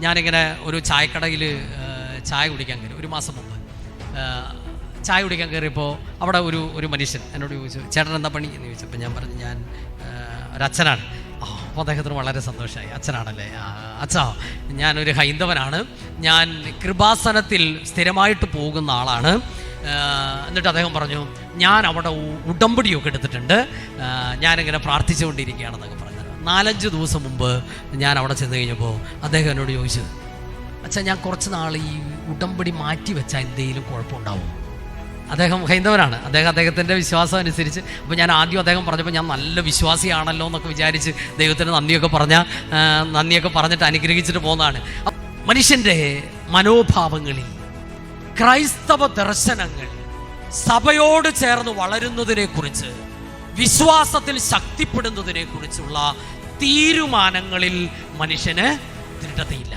ഞാനിങ്ങനെ ഒരു ചായക്കടയിൽ ചായ കുടിക്കാൻ കയറി ഒരു മാസം മുമ്പ്. ചായ കുടിക്കാൻ കയറിയപ്പോൾ അവിടെ ഒരു ഒരു മനുഷ്യൻ എന്നോട് ചോദിച്ചു ചേട്ടൻ എന്താ പണി? എന്ന് ചോദിച്ചപ്പോൾ ഞാൻ പറഞ്ഞു ഞാൻ ഒരച്ഛനാണ് അപ്പോൾ അദ്ദേഹത്തിന് വളരെ സന്തോഷമായി. അച്ഛനാണല്ലേ? അച്ഛാ ഞാനൊരു ഹൈന്ദവനാണ്. ഞാൻ കൃപാസനത്തിൽ സ്ഥിരമായിട്ട് പോകുന്ന ആളാണ്. എന്നിട്ട് അദ്ദേഹം പറഞ്ഞു ഞാൻ അവിടെ ഉടമ്പടിയൊക്കെ എടുത്തിട്ടുണ്ട്. ഞാനിങ്ങനെ പ്രാർത്ഥിച്ചുകൊണ്ടിരിക്കുകയാണെന്നൊക്കെ പറഞ്ഞു. നാലഞ്ച് ദിവസം മുമ്പ് ഞാൻ അവിടെ ചെന്ന് കഴിഞ്ഞപ്പോൾ അദ്ദേഹം എന്നോട് ചോദിച്ചത് അച്ഛാ ഞാൻ കുറച്ച് നാൾ ഈ ഉടമ്പടി മാറ്റി വെച്ചാൽ എന്തെങ്കിലും കുഴപ്പമുണ്ടാവും. അദ്ദേഹം ഹൈന്ദവനാണ്. അദ്ദേഹം അദ്ദേഹത്തിന്റെ വിശ്വാസം അനുസരിച്ച് അപ്പോൾ ഞാൻ ആദ്യം അദ്ദേഹം പറഞ്ഞപ്പോൾ ഞാൻ നല്ല വിശ്വാസിയാണല്ലോ എന്നൊക്കെ വിചാരിച്ച് ദൈവത്തിന് നന്ദിയൊക്കെ പറഞ്ഞ നന്ദിയൊക്കെ പറഞ്ഞിട്ട് അനുഗ്രഹിച്ചിട്ട് പോകുന്നതാണ് മനുഷ്യന്റെ മനോഭാവങ്ങളിൽ ക്രൈസ്തവ ദർശനങ്ങൾ സഭയോട് ചേർന്ന് വളരുന്നതിനെ കുറിച്ച് വിശ്വാസത്തിൽ ശക്തിപ്പെടുന്നതിനെ കുറിച്ചുള്ള തീരുമാനങ്ങളിൽ മനുഷ്യന് ദൃഢതയില്ല.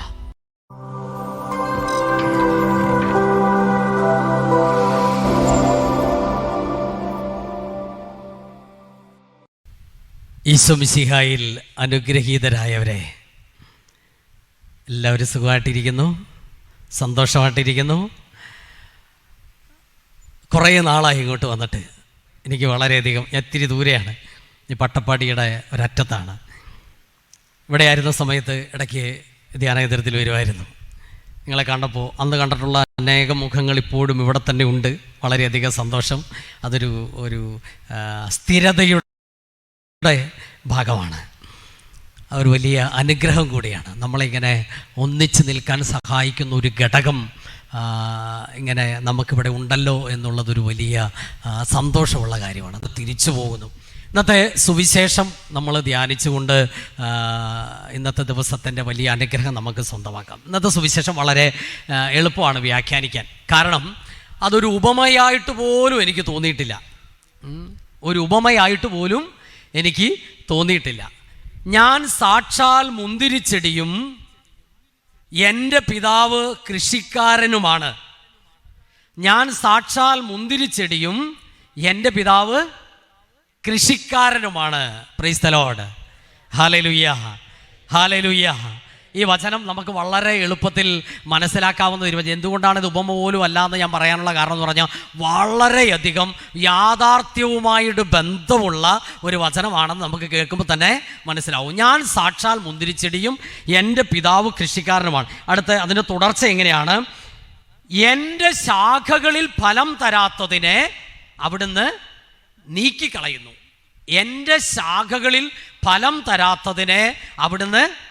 ഈശ്വമിശിഹായിൽ അനുഗ്രഹീതരായവരെ എല്ലാവരും സുഖമായിട്ടിരിക്കുന്നു സന്തോഷമായിട്ടിരിക്കുന്നു. കുറേ നാളായി ഇങ്ങോട്ട് വന്നിട്ട്. എനിക്ക് വളരെയധികം ഇത്തിരി ദൂരെയാണ്. ഈ പട്ടപ്പാടിയുടെ ഒരറ്റത്താണ്. ഇവിടെ ആയിരുന്ന സമയത്ത് ഇടയ്ക്ക് ധ്യാനകേന്ദ്രത്തിൽ വരുമായിരുന്നു. നിങ്ങളെ കണ്ടപ്പോൾ അന്ന് കണ്ടിട്ടുള്ള അനേകം മുഖങ്ങൾ ഇപ്പോഴും ഇവിടെ തന്നെ ഉണ്ട്. വളരെയധികം സന്തോഷം. അതൊരു ഒരു സ്ഥിരതയുടെ ഭാഗമാണ്. ഒരു വലിയ അനുഗ്രഹം കൂടിയാണ്. നമ്മളിങ്ങനെ ഒന്നിച്ച് നിൽക്കാൻ സഹായിക്കുന്ന ഒരു ഘടകം ഇങ്ങനെ നമുക്കിവിടെ ഉണ്ടല്ലോ എന്നുള്ളതൊരു വലിയ സന്തോഷമുള്ള കാര്യമാണ്. അത് തിരിച്ചു പോകുന്നു. ഇന്നത്തെ സുവിശേഷം നമ്മൾ ധ്യാനിച്ചുകൊണ്ട് ഇന്നത്തെ ദിവസത്തിന്റെ വലിയ അനുഗ്രഹം നമുക്ക് സ്വന്തമാക്കാം. ഇന്നത്തെ സുവിശേഷം വളരെ എളുപ്പമാണ് വ്യാഖ്യാനിക്കാൻ. കാരണം അതൊരു ഉപമയായിട്ട് പോലും എനിക്ക് തോന്നിയിട്ടില്ല. ഒരു ഉപമയായിട്ട് പോലും എനിക്ക് തോന്നിയിട്ടില്ല. ഞാൻ സാക്ഷാൽ മുന്തിരിച്ചെടിയും എന്റെ പിതാവ് കൃഷിക്കാരനുമാണ്. ഞാൻ സാക്ഷാൽ മുന്തിരിച്ചെടിയും എന്റെ പിതാവ് കൃഷിക്കാരനുമാണ്. പ്രൈസ്തലോട് ഹാലലുയ്യ ഹാലലുയ്യ ഈ വചനം നമുക്ക് വളരെ എളുപ്പത്തിൽ മനസ്സിലാക്കാവുന്ന ഒരു വചനം. എന്തുകൊണ്ടാണ് ഇത് ഉപമ പോലും അല്ലാന്ന് ഞാൻ പറയാനുള്ള കാരണം എന്ന് പറഞ്ഞാൽ വളരെയധികം യാഥാർത്ഥ്യവുമായിട്ട് ബന്ധമുള്ള ഒരു വചനമാണെന്ന് നമുക്ക് കേൾക്കുമ്പോൾ തന്നെ മനസ്സിലാവും. ഞാൻ സാക്ഷാൽ മുന്തിരിച്ചെടിയും എന്റെ പിതാവ് കൃഷിക്കാരനുമാണ്. അടുത്ത അതിന്റെ തുടർച്ച എങ്ങനെയാണ്? എന്റെ ശാഖകളിൽ ഫലം തരാത്തതിനെ അവിടുന്ന് നീക്കിക്കളയുന്നു. എന്റെ ശാഖകളിൽ ഫലം തരാത്തതിനെ അവിടുന്ന്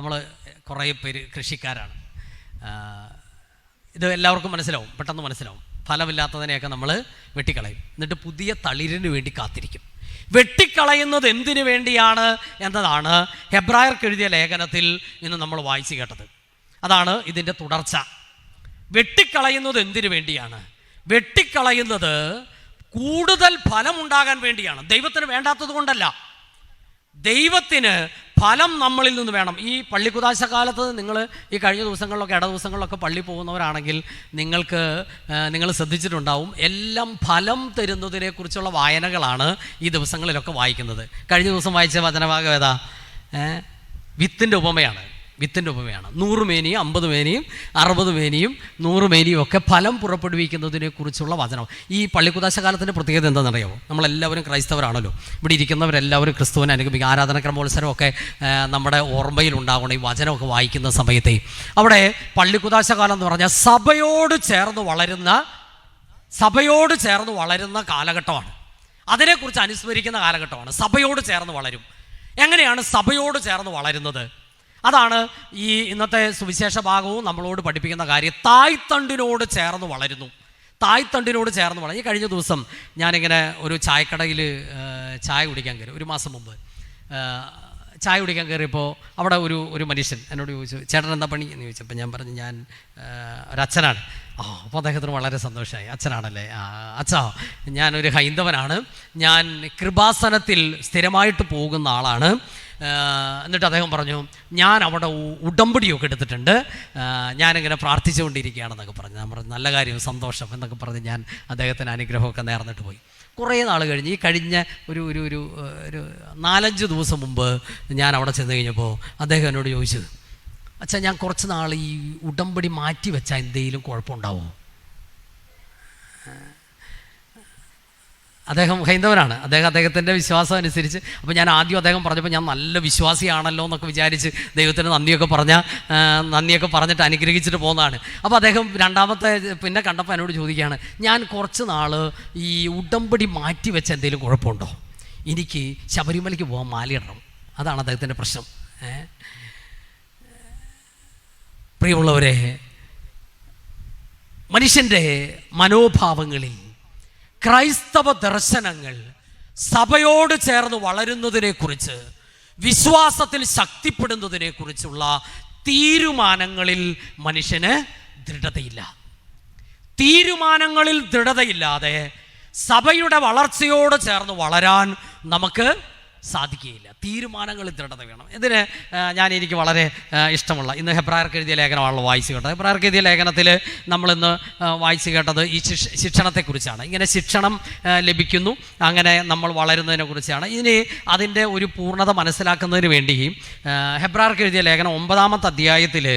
നമ്മൾ കുറേ പേര് കൃഷിക്കാരാണ്. ഇത് എല്ലാവർക്കും മനസ്സിലാവും പെട്ടെന്ന് മനസ്സിലാവും. ഫലമില്ലാത്തതിനെയൊക്കെ നമ്മൾ വെട്ടിക്കളയും. എന്നിട്ട് പുതിയ തളിരിന് വേണ്ടി കാത്തിരിക്കും. വെട്ടിക്കളയുന്നത് എന്തിനു വേണ്ടിയാണ് എന്നതാണ് ഹെബ്രായർക്ക് എഴുതിയ ലേഖനത്തിൽ ഇന്ന് നമ്മൾ വായിച്ചു കേട്ടത്. അതാണ് ഇതിന്റെ തുടർച്ച. വെട്ടിക്കളയുന്നത് എന്തിനു വേണ്ടിയാണ്? വെട്ടിക്കളയുന്നത് കൂടുതൽ ഫലമുണ്ടാകാൻ വേണ്ടിയാണ്. ദൈവത്തിന് വേണ്ടാത്തത് കൊണ്ടല്ല. ദൈവത്തിന് ഫലം നമ്മളിൽ നിന്ന് വേണം. ഈ പള്ളിക്കുതാശ കാലത്ത് നിങ്ങൾ ഈ കഴിഞ്ഞ ദിവസങ്ങളിലൊക്കെ ഇട ദിവസങ്ങളിലൊക്കെ പള്ളി പോകുന്നവരാണെങ്കിൽ നിങ്ങൾക്ക് നിങ്ങൾ ശ്രദ്ധിച്ചിട്ടുണ്ടാവും. എല്ലാം ഫലം തരുന്നതിനെക്കുറിച്ചുള്ള വായനകളാണ് ഈ ദിവസങ്ങളിലൊക്കെ വായിക്കുന്നത്. കഴിഞ്ഞ ദിവസം വായിച്ച വചനഭാഗം ഏതാ? വിത്തിന്റെ ഉപമയാണ്. വിത്തിന്റെ ഉപമയാണ്. നൂറ് മേനിയും അമ്പത് മേനിയും അറുപത് മേനിയും നൂറ് മേനിയും ഒക്കെ ഫലം പുറപ്പെടുവിക്കുന്നതിനെ കുറിച്ചുള്ള വചനം. ഈ പള്ളിക്കുദാശ കാലത്തിന്റെ പ്രത്യേകത എന്താണെന്നറിയാമോ നമ്മളെല്ലാവരും ക്രൈസ്തവരാണല്ലോ. ഇവിടെ ഇരിക്കുന്നവരെല്ലാവരും ക്രിസ്തുവിനെ അനുഗമിക്കുക ആരാധനക്രമോത്സരമൊക്കെ നമ്മുടെ ഓർമ്മയിൽ ഉണ്ടാകണം ഈ വചനമൊക്കെ വായിക്കുന്ന സമയത്തെ. അവിടെ പള്ളിക്കുദാശ കാലം എന്ന് പറഞ്ഞാൽ സഭയോട് ചേർന്ന് വളരുന്ന സഭയോട് ചേർന്ന് വളരുന്ന കാലഘട്ടമാണ്. അതിനെക്കുറിച്ച് അനുസ്മരിക്കുന്ന കാലഘട്ടമാണ്. സഭയോട് ചേർന്ന് വളരും. എങ്ങനെയാണ് സഭയോട് ചേർന്ന് വളരുന്നത്? അതാണ് ഈ ഇന്നത്തെ സുവിശേഷ ഭാഗവും നമ്മളോട് പഠിപ്പിക്കുന്ന കാര്യം. തായ്തണ്ടിനോട് ചേർന്ന് വളരുന്നു. തായ്തണ്ടിനോട് ചേർന്ന് വളരും ഈ കഴിഞ്ഞ ദിവസം ഞാനിങ്ങനെ ഒരു ചായക്കടയിൽ ചായ കുടിക്കാൻ കയറി. ഒരു മാസം മുമ്പ്. ചായ കുടിക്കാൻ കയറിയപ്പോൾ അവിടെ ഒരു ഒരു മനുഷ്യൻ എന്നോട് ചോദിച്ചു ചേട്ടൻ എന്താ പണി? എന്ന് ചോദിച്ചപ്പോൾ ഞാൻ പറഞ്ഞു ഞാൻ ഒരു ഒരച്ഛനാണ് ആ അപ്പോൾ അദ്ദേഹത്തിന് വളരെ സന്തോഷമായി അച്ഛനാണല്ലേ? അച്ഛാ ഞാനൊരു ഹൈന്ദവനാണ്. ഞാൻ കൃപാസനത്തിൽ സ്ഥിരമായിട്ട് പോകുന്ന ആളാണ്. എന്നിട്ട് അദ്ദേഹം പറഞ്ഞു ഞാൻ അവിടെ ഉടമ്പടിയൊക്കെ എടുത്തിട്ടുണ്ട്. ഞാനിങ്ങനെ പ്രാർത്ഥിച്ചുകൊണ്ടിരിക്കുകയാണെന്നൊക്കെ പറഞ്ഞു. ഞാൻ പറഞ്ഞു നല്ല കാര്യം സന്തോഷം എന്നൊക്കെ പറഞ്ഞ് ഞാൻ അദ്ദേഹത്തിന് അനുഗ്രഹമൊക്കെ നേർന്നിട്ട് പോയി. കുറേ നാൾ കഴിഞ്ഞ് ഈ കഴിഞ്ഞ ഒരു ഒരു ഒരു ഒരു നാലഞ്ച് ദിവസം മുമ്പ് ഞാൻ അവിടെ ചെന്ന് കഴിഞ്ഞപ്പോൾ അദ്ദേഹം എന്നോട് ചോദിച്ചത് അച്ഛാ ഞാൻ കുറച്ച് നാൾ ഈ ഉടമ്പടി മാറ്റി വെച്ചാൽ എന്തെങ്കിലും കുഴപ്പമുണ്ടാവുമോ അദ്ദേഹം ഹൈന്ദവനാണ്. അദ്ദേഹം അദ്ദേഹത്തിന്റെ വിശ്വാസം അനുസരിച്ച് അപ്പോൾ ഞാൻ ആദ്യം അദ്ദേഹം പറഞ്ഞപ്പോൾ ഞാൻ നല്ല വിശ്വാസിയാണല്ലോ എന്നൊക്കെ വിചാരിച്ച് ദൈവത്തിന് നന്ദിയൊക്കെ പറഞ്ഞ നന്ദിയൊക്കെ പറഞ്ഞിട്ട് അനുഗ്രഹിച്ചിട്ട് പോകുന്നതാണ്. അപ്പോൾ അദ്ദേഹം രണ്ടാമത്തെ പിന്നെ കണ്ടപ്പോൾ എന്നോട് ചോദിക്കുകയാണ് ഞാൻ കുറച്ച് നാൾ ഈ ഉടമ്പടി മാറ്റി വെച്ച എന്തെങ്കിലും കുഴപ്പമുണ്ടോ? എനിക്ക് ശബരിമലയ്ക്ക് പോകാൻ മാലയിടണം. അതാണ് അദ്ദേഹത്തിന്റെ പ്രശ്നം. പ്രിയമുള്ളവരെ മനുഷ്യന്റെ മനോഭാവങ്ങളിൽ ക്രൈസ്തവ ദർശനങ്ങൾ സഭയോട് ചേർന്ന് വളരുന്നതിനെക്കുറിച്ച് വിശ്വാസത്തിൽ ശക്തിപ്പെടുന്നതിനെക്കുറിച്ചുള്ള തീരുമാനങ്ങളിൽ മനുഷ്യന് ദൃഢതയില്ല. തീരുമാനങ്ങളിൽ ദൃഢതയില്ലാതെ സഭയുടെ വളർച്ചയോട് ചേർന്ന് വളരാൻ നമുക്ക് സാധിക്കുകയില്ല. തീരുമാനങ്ങളിൽ ദൃഢത വേണം. ഇതിന് ഞാൻ എനിക്ക് വളരെ ഇഷ്ടമുള്ള ഇന്ന് ഹെബ്രായർക്ക് എഴുതിയ ലേഖനമാണല്ലോ വായിച്ചു കേട്ടത്. ഹെബ്രായർക്ക് എഴുതിയ ലേഖനത്തിൽ നമ്മളിന്ന് വായിച്ചു കേട്ടത് ഈ ശിക്ഷ ശിക്ഷണത്തെക്കുറിച്ചാണ്. ഇങ്ങനെ ശിക്ഷണം ലഭിക്കുന്നു അങ്ങനെ നമ്മൾ വളരുന്നതിനെ കുറിച്ചാണ് ഇനി അതിന്റെ ഒരു പൂർണത മനസ്സിലാക്കുന്നതിന് വേണ്ടി ഹെബ്രാർക്ക് എഴുതിയ ലേഖനം ഒമ്പതാമത്തെ അധ്യായത്തിൽ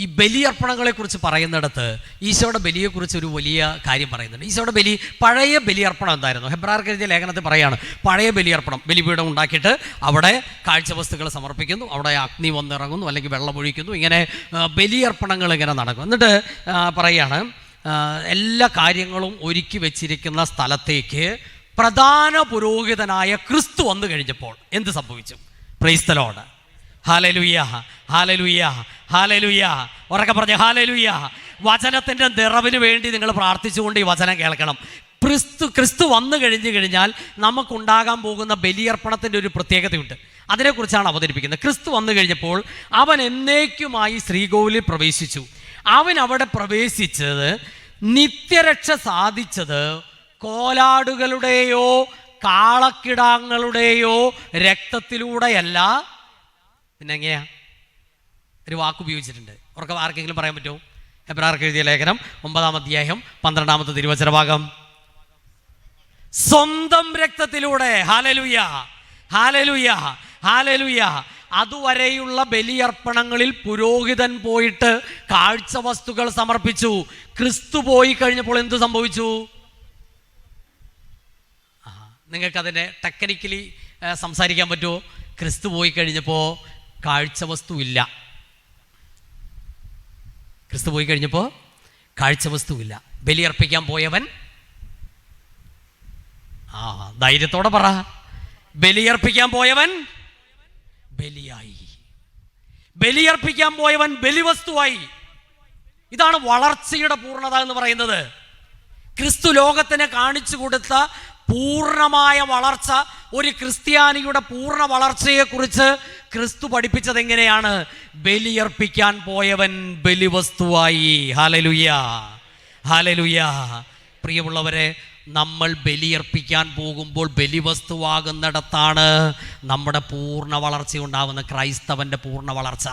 ഈ ബലിയർപ്പണങ്ങളെക്കുറിച്ച് പറയുന്നിടത്ത് ഈശോയുടെ ബലിയെക്കുറിച്ച് ഒരു വലിയ കാര്യം പറയുന്നുണ്ട്. ഈശോയുടെ ബലി പഴയ ബലിയർപ്പണം എന്തായിരുന്നു? ഹെബ്രാർക്കെഴുതിയ ലേഖനത്തിൽ പറയാണ് പഴയ ബലിയർപ്പണം. ബലിപീഠം ഉണ്ടാക്കിയിട്ട് അവിടെ കാഴ്ച വസ്തുക്കൾ സമർപ്പിക്കുന്നു അവിടെ അഗ്നി വന്നിറങ്ങുന്നു അല്ലെങ്കിൽ വെള്ളമൊഴിക്കുന്നു ഇങ്ങനെ ബലിയർപ്പണങ്ങൾ ഇങ്ങനെ നടക്കും. എന്നിട്ട് പറയാണ് എല്ലാ കാര്യങ്ങളും ഒരുക്കി വെച്ചിരിക്കുന്ന സ്ഥലത്തേക്ക് പ്രധാന പുരോഹിതനായ ക്രിസ്തു വന്നു കഴിഞ്ഞപ്പോൾ എന്ത് സംഭവിച്ചു? പ്രൈസ്തലോട് ഹാലലുയ്യ ഹാലലുയ്യ ഹാലലുയ്യ ഉറക്കെ പറഞ്ഞു ഹാലലുയ്യ വചനത്തിന്റെ നിറവിന് വേണ്ടി നിങ്ങൾ പ്രാർത്ഥിച്ചുകൊണ്ട് ഈ വചനം കേൾക്കണം. ക്രിസ്തു ക്രിസ്തു വന്നു കഴിഞ്ഞു കഴിഞ്ഞാൽ നമുക്കുണ്ടാകാൻ പോകുന്ന ബലിയർപ്പണത്തിന്റെ ഒരു പ്രത്യേകതയുണ്ട്. അതിനെക്കുറിച്ചാണ് അവതരിപ്പിക്കുന്നത്. ക്രിസ്തു വന്നു കഴിഞ്ഞപ്പോൾ അവൻ എന്നേക്കുമായി ശ്രീകോവിലിൽ പ്രവേശിച്ചു. അവൻ അവിടെ പ്രവേശിച്ചത് നിത്യരക്ഷ സാധിച്ചത് കോലാടുകളുടെയോ കാളക്കിടാങ്ങളുടെയോ രക്തത്തിലൂടെയല്ല പിന്നെ എങ്ങനെയാ ഒരു വാക്ക് ഉപയോഗിച്ചിട്ടുണ്ട്. ഉറക്കെ ആർക്കെങ്കിലും പറയാൻ പറ്റുമോ? എബ്രാർക്ക് എഴുതിയ ലേഖനം ഒമ്പതാം അധ്യായം പന്ത്രണ്ടാമത്തെ തിരുവചന ഭാഗം സ്വന്തം രക്തത്തിലൂടെ. ഹാലലുയ. ഹാലലുയ. ഹാലലുയ. അതുവരെയുള്ള ബലിയർപ്പണങ്ങളിൽ പുരോഹിതൻ പോയിട്ട് കാഴ്ച വസ്തുക്കൾ സമർപ്പിച്ചു. ക്രിസ്തു പോയി കഴിഞ്ഞപ്പോൾ എന്ത് സംഭവിച്ചു? നിങ്ങൾക്കതിനെ ടെക്നിക്കലി സംസാരിക്കാൻ പറ്റുമോ? ക്രിസ്തു പോയി കഴിഞ്ഞപ്പോൾ കാഴ്ച വസ്തു ഇല്ല ക്രിസ്തു പോയി കഴിഞ്ഞപ്പോൾ കാഴ്ച വസ്തു ഇല്ല ബലിയർപ്പിക്കാൻ പോയവൻ? ആ ധൈര്യത്തോടെ പറ. ബലിയർപ്പിക്കാൻ പോയവൻ ബലിയായി. ബലിയർപ്പിക്കാൻ പോയവൻ ബലിവസ്തുവായി. ഇതാണ് വളർച്ചയുടെ പൂർണത എന്ന് പറയുന്നത്. ക്രിസ്തു ലോകത്തിന് കാണിച്ചു കൊടുത്ത പൂർണമായ വളർച്ച ഒരു ക്രിസ്ത്യാനിയുടെ പൂർണ വളർച്ചയെക്കുറിച്ച് ക്രിസ്തു പഠിപ്പിച്ചത് എങ്ങനെയാണ് ബലിയർപ്പിക്കാൻ പോയവൻ ബലിവസ്തുവായി. ഹാലലുയ്യ ഹാലലുയ്യ പ്രിയമുള്ളവരെ നമ്മൾ ബലിയർപ്പിക്കാൻ പോകുമ്പോൾ ബലിവസ്തുവാകുന്നിടത്താണ് നമ്മുടെ പൂർണ വളർച്ച ഉണ്ടാകുന്ന ക്രൈസ്തവന്റെ പൂർണ വളർച്ച.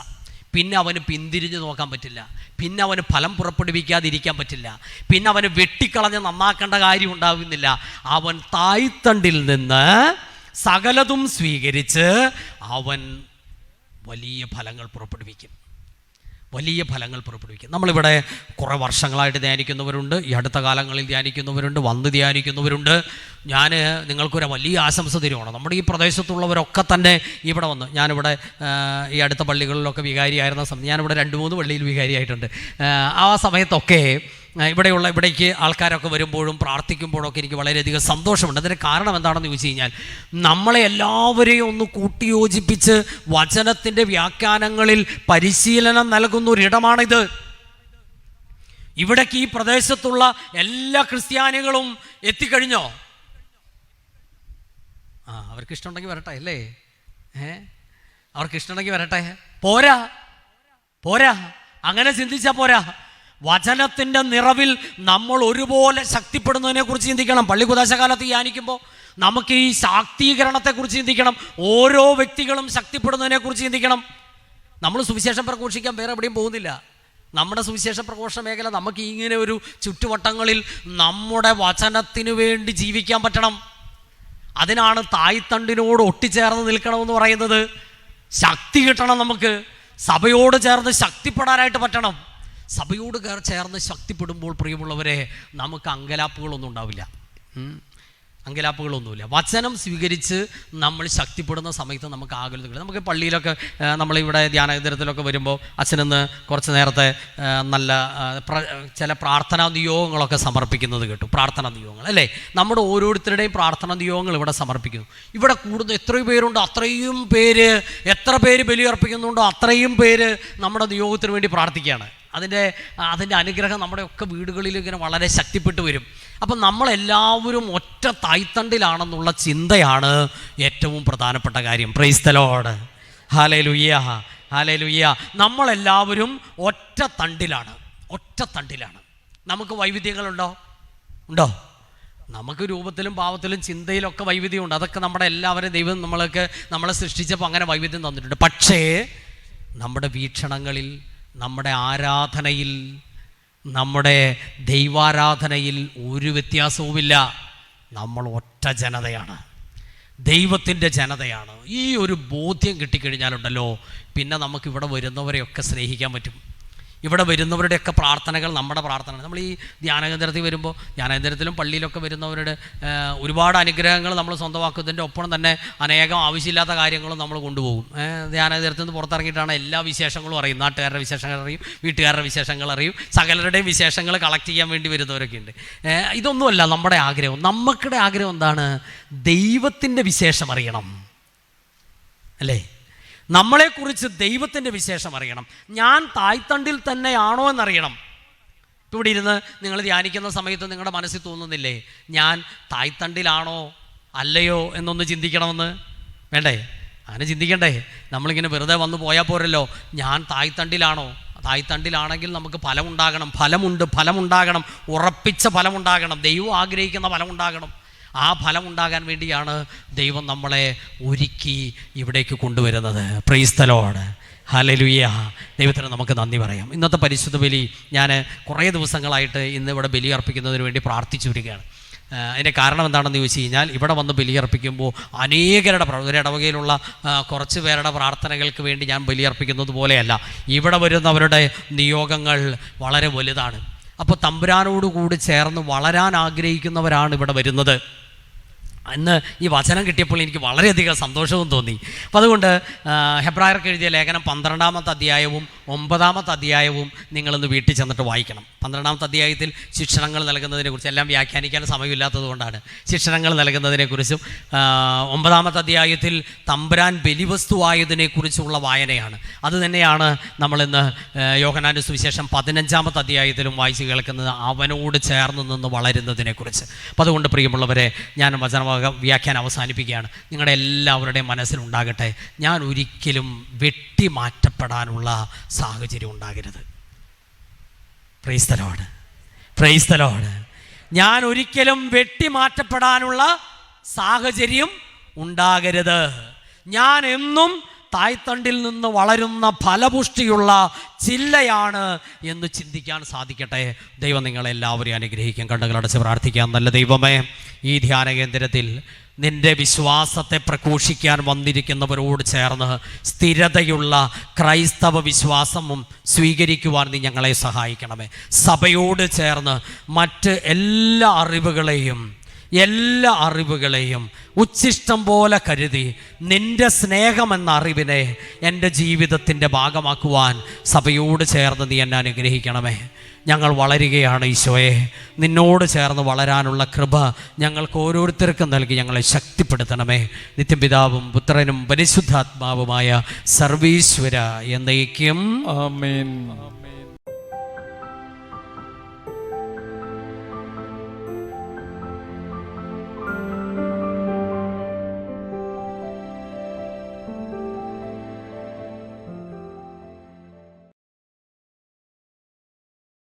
പിന്നെ അവന് പിന്തിരിഞ്ഞു നോക്കാൻ പറ്റില്ല. പിന്നെ അവന് ഫലം പുറപ്പെടുവിക്കാതിരിക്കാൻ പറ്റില്ല. പിന്നെ അവന് വെട്ടിക്കളഞ്ഞ് നന്നാക്കേണ്ട കാര്യം ഉണ്ടാകുന്നില്ല അവൻ തായ്തണ്ടിൽ നിന്ന് സകലതും സ്വീകരിച്ച് അവൻ വലിയ ഫലങ്ങൾ പുറപ്പെടുവിക്കും. വലിയ ഫലങ്ങൾ പുറപ്പെടുവിക്കും. നമ്മളിവിടെ കുറേ വർഷങ്ങളായിട്ട് ധ്യാനിക്കുന്നവരുണ്ട്. ഈ അടുത്ത കാലങ്ങളിൽ ധ്യാനിക്കുന്നവരുണ്ട്. വന്ന് ധ്യാനിക്കുന്നവരുണ്ട്. ഞാൻ നിങ്ങൾക്കൊരു വലിയ ആശംസ തരുവാണ്. നമ്മുടെ ഈ പ്രദേശത്തുള്ളവരൊക്കെ തന്നെ ഇവിടെ വന്ന്. ഞാനിവിടെ ഈ അടുത്ത പള്ളികളിലൊക്കെ വികാരിയായിരുന്ന സമയം ഞാനിവിടെ രണ്ട് മൂന്ന് പള്ളിയിൽ വികാരിയായിട്ടുണ്ട്. ആ, സമയത്തൊക്കെ ഇവിടെയുള്ള ഇവിടേക്ക് ആൾക്കാരൊക്കെ വരുമ്പോഴും പ്രാർത്ഥിക്കുമ്പോഴൊക്കെ എനിക്ക് വളരെയധികം സന്തോഷമുണ്ട്. അതിന് കാരണം എന്താണെന്ന് ചോദിച്ചു കഴിഞ്ഞാൽ നമ്മളെ എല്ലാവരെയും ഒന്ന് കൂട്ടിയോജിപ്പിച്ച് വചനത്തിന്റെ വ്യാഖ്യാനങ്ങളിൽ പരിശീലനം നൽകുന്ന ഒരിടമാണിത് ഇവിടേക്ക് ഈ പ്രദേശത്തുള്ള എല്ലാ ക്രിസ്ത്യാനികളും എത്തിക്കഴിഞ്ഞോ? ആ അവർക്ക് ഇഷ്ടമുണ്ടെങ്കിൽ വരട്ടെ അല്ലേ? ഏ? അവർക്ക് ഇഷ്ടമുണ്ടെങ്കിൽ വരട്ടെ. പോരാ. പോരാ. അങ്ങനെ ചിന്തിച്ചാൽ പോരാ. വചനത്തിന്റെ നിറവിൽ നമ്മൾ ഒരുപോലെ ശക്തിപ്പെടുന്നതിനെ കുറിച്ച് ചിന്തിക്കണം. പള്ളി കുദാശകാലത്ത് ധ്യാനിക്കുമ്പോൾ നമുക്ക് ഈ ശാക്തീകരണത്തെക്കുറിച്ച് ചിന്തിക്കണം. ഓരോ വ്യക്തികളും ശക്തിപ്പെടുന്നതിനെ കുറിച്ച് ചിന്തിക്കണം. നമ്മൾ സുവിശേഷം പ്രഘോഷിക്കാൻ വേറെ എവിടെയും പോകുന്നില്ല. നമ്മുടെ സുവിശേഷ പ്രഘോഷ മേഖല നമുക്ക് ഇങ്ങനെ ഒരു ചുറ്റുവട്ടങ്ങളിൽ നമ്മുടെ വചനത്തിനു വേണ്ടി ജീവിക്കാൻ പറ്റണം. അതിനാണ് തായ്തണ്ടിനോട് ഒട്ടിച്ചേർന്ന് നിൽക്കണമെന്ന് പറയുന്നത്. ശക്തി കിട്ടണം നമുക്ക്. സഭയോട് ചേർന്ന് ശക്തിപ്പെടാനായിട്ട് പറ്റണം. സഭയോട് ചേർന്ന് ശക്തിപ്പെടുമ്പോൾ പ്രിയമുള്ളവരെ നമുക്ക് അങ്കലാപ്പുകളൊന്നും ഉണ്ടാവില്ല. അങ്കലാപ്പുകളൊന്നുമില്ല വചനം സ്വീകരിച്ച് നമ്മൾ ശക്തിപ്പെടുന്ന സമയത്ത് നമുക്ക് ആകുലതകൾ നമുക്ക് പള്ളിയിലൊക്കെ നമ്മളിവിടെ ധ്യാനകേന്ദ്രത്തിലൊക്കെ വരുമ്പോൾ അച്ഛനെന്ന് കുറച്ച് നേരത്തെ നല്ല ചില പ്രാർത്ഥനാ നിയോഗങ്ങളൊക്കെ സമർപ്പിക്കുന്നത് കേട്ടു. പ്രാർത്ഥനാ നിയോഗങ്ങൾ അല്ലേ? നമ്മുടെ ഓരോരുത്തരുടെയും പ്രാർത്ഥനാ നിയോഗങ്ങൾ ഇവിടെ സമർപ്പിക്കുന്നു. ഇവിടെ കൂടുന്ന എത്രയും പേരുണ്ടോ അത്രയും പേര് എത്ര പേര് ബലിയർപ്പിക്കുന്നുണ്ടോ അത്രയും പേര് നമ്മുടെ നിയോഗത്തിന് വേണ്ടി പ്രാർത്ഥിക്കുകയാണ്. അതിന്റെ അതിന്റെ അനുഗ്രഹം നമ്മുടെ ഒക്കെ വീടുകളിൽ ഇങ്ങനെ വളരെ ശക്തിപ്പെട്ടു വരും. അപ്പം നമ്മളെല്ലാവരും ഒറ്റ തായ്തണ്ടിലാണെന്നുള്ള ചിന്തയാണ് ഏറ്റവും പ്രധാനപ്പെട്ട കാര്യം. പ്രൈസ്തലോട് ഹാലേ ലുയ്യ ഹാലേ ലുയ്യ നമ്മളെല്ലാവരും ഒറ്റ തണ്ടിലാണ്. ഒറ്റ തണ്ടിലാണ്. നമുക്ക് വൈവിധ്യങ്ങളുണ്ടോ? ഉണ്ടോ? നമുക്ക് രൂപത്തിലും പാവത്തിലും ചിന്തയിലൊക്കെ വൈവിധ്യമുണ്ട്. അതൊക്കെ നമ്മുടെ എല്ലാവരും ദൈവം നമ്മൾക്ക് നമ്മളെ സൃഷ്ടിച്ചപ്പോൾ അങ്ങനെ വൈവിധ്യം തന്നിട്ടുണ്ട്. പക്ഷേ നമ്മുടെ വീക്ഷണങ്ങളിൽ നമ്മുടെ ആരാധനയിൽ നമ്മുടെ ദൈവാരാധനയിൽ ഒരു വ്യത്യാസവുമില്ല. നമ്മൾ ഒറ്റ ജനതയാണ്. ദൈവത്തിന്റെ ജനതയാണ്. ഈ ഒരു ബോധ്യം കിട്ടിക്കഴിഞ്ഞാലുണ്ടല്ലോ പിന്നെ നമുക്കിവിടെ വരുന്നവരെയൊക്കെ സ്നേഹിക്കാൻ പറ്റും. ഇവിടെ വരുന്നവരുടെയൊക്കെ പ്രാർത്ഥനകൾ നമ്മുടെ പ്രാർത്ഥന നമ്മൾ ഈ ധ്യാനകേന്ദ്രത്തിൽ വരുമ്പോൾ ധ്യാനകേന്ദ്രത്തിലും പള്ളിയിലൊക്കെ വരുന്നവരുടെ ഒരുപാട് അനുഗ്രഹങ്ങൾ നമ്മൾ സ്വന്തമാക്കുന്നതിന്റെ ഒപ്പം തന്നെ അനേകം ആവശ്യമില്ലാത്ത കാര്യങ്ങളും നമ്മൾ കൊണ്ടുപോകും. ധ്യാനകേന്ദ്രത്തിൽ നിന്ന് പുറത്തിറങ്ങിയിട്ടാണ് എല്ലാ വിശേഷങ്ങളും അറിയും. നാട്ടുകാരുടെ വിശേഷങ്ങൾ അറിയും വീട്ടുകാരുടെ വിശേഷങ്ങൾ അറിയും സകലരുടെയും വിശേഷങ്ങൾ കളക്ട് ചെയ്യാൻ വേണ്ടി വരുന്നവരൊക്കെ ഉണ്ട്. ഇതൊന്നുമല്ല നമ്മുടെ ആഗ്രഹം. നമുക്കിടെ ആഗ്രഹം എന്താണ്? ദൈവത്തിന്റെ വിശേഷം അറിയണം. അല്ലേ? നമ്മളെക്കുറിച്ച് ദൈവത്തിന്റെ വിശേഷം അറിയണം. ഞാൻ തായ്തണ്ടിൽ തന്നെയാണോ എന്നറിയണം. ഇവിടെ ഇരുന്ന് നിങ്ങൾ ധ്യാനിക്കുന്ന സമയത്ത് നിങ്ങളുടെ മനസ്സിൽ തോന്നുന്നില്ലേ? ഞാൻ തായ്തണ്ടിലാണോ അല്ലയോ എന്നൊന്ന് ചിന്തിക്കണമെന്ന്? വേണ്ടേ? അങ്ങനെ ചിന്തിക്കണ്ടേ. നമ്മളിങ്ങനെ വെറുതെ വന്നു പോയാൽ പോരല്ലോ. ഞാൻ തായ്തണ്ടിലാണോ? തായ്തണ്ടിലാണെങ്കിൽ നമുക്ക് ഫലമുണ്ടാകണം. ഫലമുണ്ട് ഫലമുണ്ടാകണം. ഉറപ്പിച്ച ഫലമുണ്ടാകണം. ദൈവം ആഗ്രഹിക്കുന്ന ഫലമുണ്ടാകണം. ആ ഫലം ഉണ്ടാകാൻ വേണ്ടിയാണ് ദൈവം നമ്മളെ ഒരുക്കി ഇവിടേക്ക് കൊണ്ടുവരുന്നത്. പ്രൈസ്തലോട് ഹലലുയ ദൈവത്തിന് നമുക്ക് നന്ദി പറയാം. ഇന്നത്തെ പരിശുദ്ധ ബലി ഞാൻ കുറേ ദിവസങ്ങളായിട്ട് ഇന്ന് ഇവിടെ ബലി അർപ്പിക്കുന്നതിന് വേണ്ടി പ്രാർത്ഥിച്ചു വരികയാണ് അതിന്റെ കാരണം എന്താണെന്ന് ചോദിച്ചു കഴിഞ്ഞാൽ ഇവിടെ വന്ന് ബലിയർപ്പിക്കുമ്പോൾ അനേകരുടെ ഒരു ഇടവകയിലുള്ള കുറച്ച് പേരുടെ പ്രാർത്ഥനകൾക്ക് വേണ്ടി ഞാൻ ബലിയർപ്പിക്കുന്നത് പോലെയല്ല. ഇവിടെ വരുന്നവരുടെ നിയോഗങ്ങൾ വളരെ വലുതാണ്. അപ്പോൾ തമ്പുരാനോട് കൂടി ചേർന്ന് വളരാൻ ആഗ്രഹിക്കുന്നവരാണ് ഇവിടെ വരുന്നത്. ഇന്ന് ഈ വചനം കിട്ടിയപ്പോൾ എനിക്ക് വളരെയധികം സന്തോഷവും തോന്നി. അപ്പം അതുകൊണ്ട് ഹെബ്രായർക്ക് എഴുതിയ ലേഖനം പന്ത്രണ്ടാമത്തെ അധ്യായവും ഒമ്പതാമത്തെ അധ്യായവും നിങ്ങളൊന്ന് വീട്ടിൽ ചെന്നിട്ട് വായിക്കണം. പന്ത്രണ്ടാമത്തെ അധ്യായത്തിൽ ശിക്ഷണങ്ങൾ നൽകുന്നതിനെക്കുറിച്ച് എല്ലാം വ്യാഖ്യാനിക്കാൻ സമയമില്ലാത്തതുകൊണ്ടാണ് ശിക്ഷണങ്ങൾ നൽകുന്നതിനെക്കുറിച്ചും ഒമ്പതാമത്തെ അധ്യായത്തിൽ തമ്പുരാൻ ബലിവസ്തുവായതിനെക്കുറിച്ചുള്ള വായനയാണ്. അത് തന്നെയാണ് നമ്മളിന്ന് യോഹനാന്റെ സുവിശേഷം പതിനഞ്ചാമത്തെ അധ്യായത്തിലും വായിച്ച് കേൾക്കുന്നത് അവനോട് ചേർന്ന് നിന്ന് വളരുന്നതിനെക്കുറിച്ച്. അപ്പം അതുകൊണ്ട് പ്രിയമുള്ളവരെ ഞാൻ വചനവാക വ്യാഖ്യാനം അവസാനിപ്പിക്കുകയാണ്. നിങ്ങളുടെ എല്ലാവരുടെയും മനസ്സിലുണ്ടാകട്ടെ ഞാൻ ഒരിക്കലും വെട്ടി മാറ്റപ്പെടാനുള്ള സാഹചര്യം ഉണ്ടാകരുത്. പ്രൈസ്തലോട് പ്രൈസ്തലോട് ഞാൻ ഒരിക്കലും വെട്ടിമാറ്റപ്പെടാനുള്ള സാഹചര്യം ഉണ്ടാകരുത്. ഞാൻ എന്നും തായ്തണ്ടിൽ നിന്ന് വളരുന്ന ഫലപുഷ്ടിയുള്ള ചില്ലയാണ് എന്ന് ചിന്തിക്കാൻ സാധിക്കട്ടെ. ദൈവം നിങ്ങളെല്ലാവരെയും അനുഗ്രഹിക്കും. കണ്ണുകളടച്ച് പ്രാർത്ഥിക്കാം. നല്ല ദൈവമേ ഈ ധ്യാന കേന്ദ്രത്തിൽ നിന്റെ വിശ്വാസത്തെ പ്രഘോഷിക്കാൻ വന്നിരിക്കുന്നവരോട് ചേർന്ന് സ്ഥിരതയുള്ള ക്രൈസ്തവ വിശ്വാസവും സ്വീകരിക്കുവാൻ നീ ഞങ്ങളെ സഹായിക്കണമേ. സഭയോട് ചേർന്ന് മറ്റ് എല്ലാ അറിവുകളെയും എല്ലാ അറിവുകളെയും ഉച്ഛിഷ്ടം പോലെ കരുതി നിന്റെ സ്നേഹമെന്ന അറിവിനെ എന്റെ ജീവിതത്തിന്റെ ഭാഗമാക്കുവാൻ സഭയോട് ചേർന്ന് നീ എന്നെ അനുഗ്രഹിക്കണമേ. ഞങ്ങൾ വളരുകയാണ് ഈശോയെ. നിന്നോട് ചേർന്ന് വളരാനുള്ള കൃപ ഞങ്ങൾക്ക് ഓരോരുത്തർക്കും നൽകി ഞങ്ങളെ ശക്തിപ്പെടുത്തണമേ. നിത്യപിതാവും പുത്രനും പരിശുദ്ധാത്മാവുമായ സർവീശ്വര എന്നേക്കും. ആമേൻ.